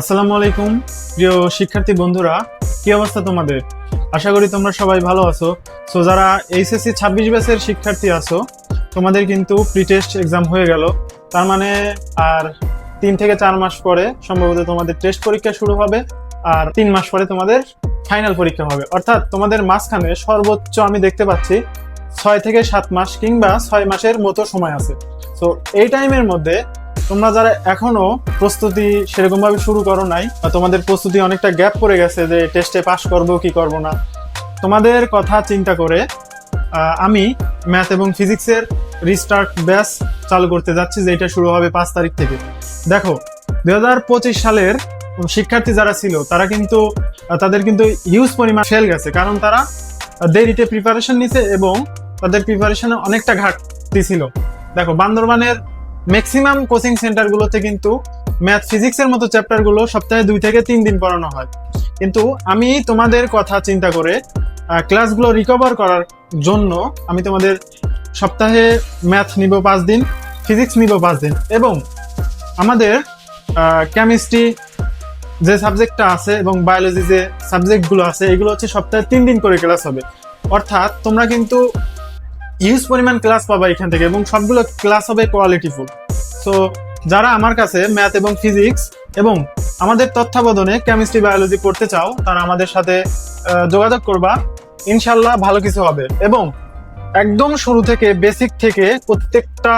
আসসালামু আলাইকুম, প্রিয় শিক্ষার্থী বন্ধুরা, কি অবস্থা তোমাদের? আশা করি তোমরা সবাই ভালো আছো। সো যারা এইচএসসি ছাব্বিশ ব্যাচের শিক্ষার্থী আছো, তোমাদের কিন্তু প্রি টেস্ট এক্সাম হয়ে গেল। তার মানে আর তিন থেকে চার মাস পরে সম্ভবত তোমাদের টেস্ট পরীক্ষা শুরু হবে, আর তিন মাস পরে তোমাদের ফাইনাল পরীক্ষা হবে। অর্থাৎ তোমাদের মাঝখানে সর্বোচ্চ আমি দেখতে পাচ্ছি ছয় থেকে সাত মাস কিংবা ছয় মাসের মতো সময় আছে। তো এই টাইমের মধ্যে তোমরা যারা এখনও প্রস্তুতি সেরকম ভাবে শুরু করো নাই, বা তোমাদের প্রস্তুতি অনেকটা গ্যাপ পড়ে গেছে যে টেস্টে পাশ করব কি করব না, তোমাদের কথা চিন্তা করে আমি ম্যাথ এবং ফিজিক্সের রিস্টার্ট ব্যাচ চালু করতে যাচ্ছি যেটা শুরু হবে পাঁচ তারিখ থেকে। দেখো দু হাজার পঁচিশ সালের শিক্ষার্থী যারা ছিল, তারা কিন্তু, তাদের কিন্তু হিউজ পরিমাণ ফেল গেছে, কারণ তারা দেরিতে প্রিপারেশন নিছে এবং তাদের প্রিপারেশনে অনেকটা ঘাটতি ছিল। দেখো, বান্দরবানের ম্যাক্সিমাম কোচিং সেন্টারগুলোতে কিন্তু ম্যাথ ফিজিক্সের মতো চ্যাপ্টারগুলো সপ্তাহে দুই থেকে তিন দিন পড়ানো হয়। কিন্তু আমি তোমাদের কথা চিন্তা করে ক্লাসগুলো রিকভার করার জন্য আমি তোমাদের সপ্তাহে ম্যাথ নিব পাঁচ দিন ফিজিক্স নিব পাঁচ দিন এবং আমাদের কেমিস্ট্রি যে সাবজেক্টটা আছে এবং বায়োলজি যে সাবজেক্টগুলো আছে, এগুলো হচ্ছে সপ্তাহে তিন দিন করে ক্লাস হবে। অর্থাৎ তোমরা কিন্তু হিউজ পরিমাণ ক্লাস পাবা এখান থেকে এবং সবগুলো ক্লাস হবে কোয়ালিটিফুল সো যারা আমার কাছে ম্যাথ এবং ফিজিক্স এবং আমাদের তত্ত্বাবধানে কেমিস্ট্রি বায়োলজি পড়তে চাও, তারা আমাদের সাথে যোগাযোগ করবা। ইনশাল্লাহ ভালো কিছু হবে এবং একদম শুরু থেকে বেসিক থেকে প্রত্যেকটা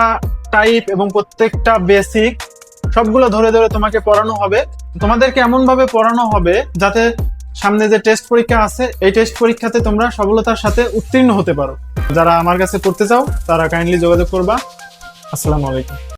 টাইপ এবং প্রত্যেকটা বেসিক সবগুলো ধরে ধরে তোমাকে পড়ানো হবে। তোমাদেরকে এমনভাবে পড়ানো হবে যাতে সামনে যে টেস্ট পরীক্ষা আছে, এই টেস্ট পরীক্ষাতে তোমরা সফলতার সাথে উত্তীর্ণ হতে পারো। যারা আমার কাছে করতে চাও তারা কাইন্ডলি যোগাযোগ করবা। আসসালামু আলাইকুম।